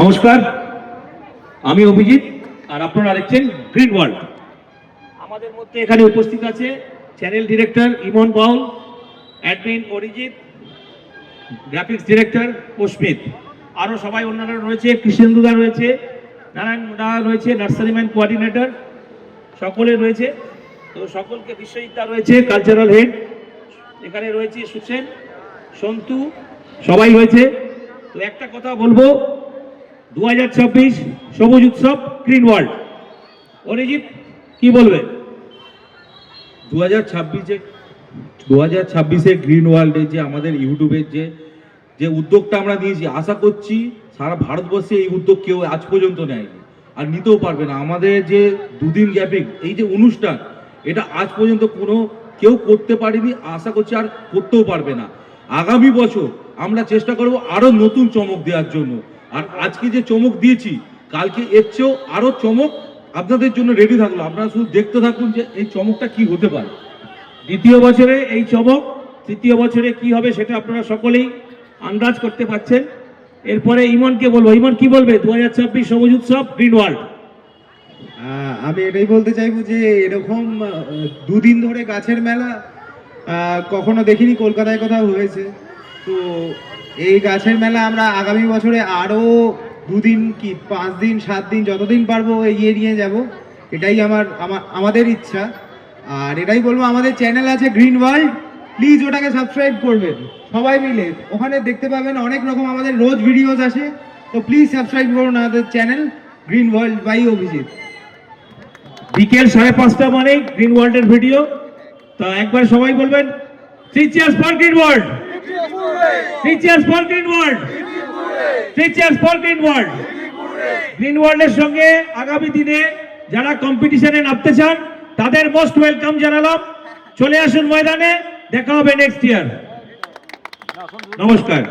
নমস্কার, আমি অভিজিৎ, আর আপনারা দেখছেন গ্রিন ওয়ার্ল্ড আমাদের মধ্যে এখানে উপস্থিত আছে channel director Imon Baul admin Arijit graphics director Asmit আরও সবাই অন্যান্য রয়েছে কৃষ্ণেন্দুদা রয়েছে, নারায়ণ দা রয়েছে নার্সারিম্যান কোয়ার্ডিনেটর সকলে রয়েছে। তো সকলকে বিশ্বজিৎদা রয়েছে, কালচারাল হেড। এখানে রয়েছে সুসেন, সন্তু, সবাই রয়েছে। তো একটা কথা বলব দু হাজার ছাব্বিশ সবুজ উৎসব গ্রিন ওয়ার্ল্ড অরিজিৎ, কি বলবে? দু হাজার ছাব্বিশে দু হাজার ছাব্বিশে গ্রিন ওয়ার্ল্ডে যে আমাদের ইউটিউবের যে যে উদ্যোগটা আমরা নিয়েছি, আশা করছি সারা ভারতবর্ষে এই উদ্যোগ কেউ আজ পর্যন্ত নেয়নি। আর নিতেও পারবে না। আমাদের যে দুদিন গ্যাপিং এই যে অনুষ্ঠান, এটা আজ পর্যন্ত কোনো, কেউ করতে পারেনি, আশা করছি আর করতেও পারবে না। আগামী বছর আমরা চেষ্টা করব আরও নতুন চমক দেওয়ার জন্য। আর আজকে যে চমক দিয়েছি, কালকে এর চেয়েও আরও চমক আপনাদের জন্য রেডি থাকল। আপনারা শুধু দেখতে থাকুন যে এই চমকটা কি হতে পারে। দ্বিতীয় বছরে এই চমক, তৃতীয় বছরে কি হবে সেটা আপনারা সকলেই আন্দাজ করতে পারছেন। এরপরে ইমনকে বলব। ইমন কি বলবে? দু হাজার ছাব্বিশ সবুজ উৎসব, গ্রিন ওয়ার্ল্ড। আমি এটাই বলতে চাইব যে এরকম দুদিন ধরে গাছের মেলা কখনো দেখিনি, কলকাতায় কোথাও হয়েছে। তো এই গাছের মেলা আমরা আগামী বছরে আরও দুদিন কি পাঁচ দিন সাত দিন যতদিন পারব এগিয়ে নিয়ে যাব। এটাই আমার আমাদের ইচ্ছা। আর এটাই বলব, আমাদের চ্যানেল আছে গ্রিন ওয়ার্ল্ড প্লিজ ওটাকে সাবস্ক্রাইব করবেন। সবাই মিলে। ওখানে দেখতে পাবেন অনেক রকম আমাদের রোজ ভিডিওস আসে। তো প্লিজ সাবস্ক্রাইব করুন আমাদের channel Green World by Abhijit. বিকেল সাড়ে পাঁচটা মানে গ্রিন ওয়ার্ল্ডের ভিডিও তো একবার সবাই বলবেন three cheers for Green World three cheers for Green World teachers for Green World Green ওয়ার্ল্ডের সঙ্গে আগামী দিনে যারা কম্পিটিশনে নামতে চান, তাদের মোস্ট ওয়েলকাম জানালাম। চলে আসুন ময়দানে, দেখা হবে নেক্সট ইয়ার নমস্কার।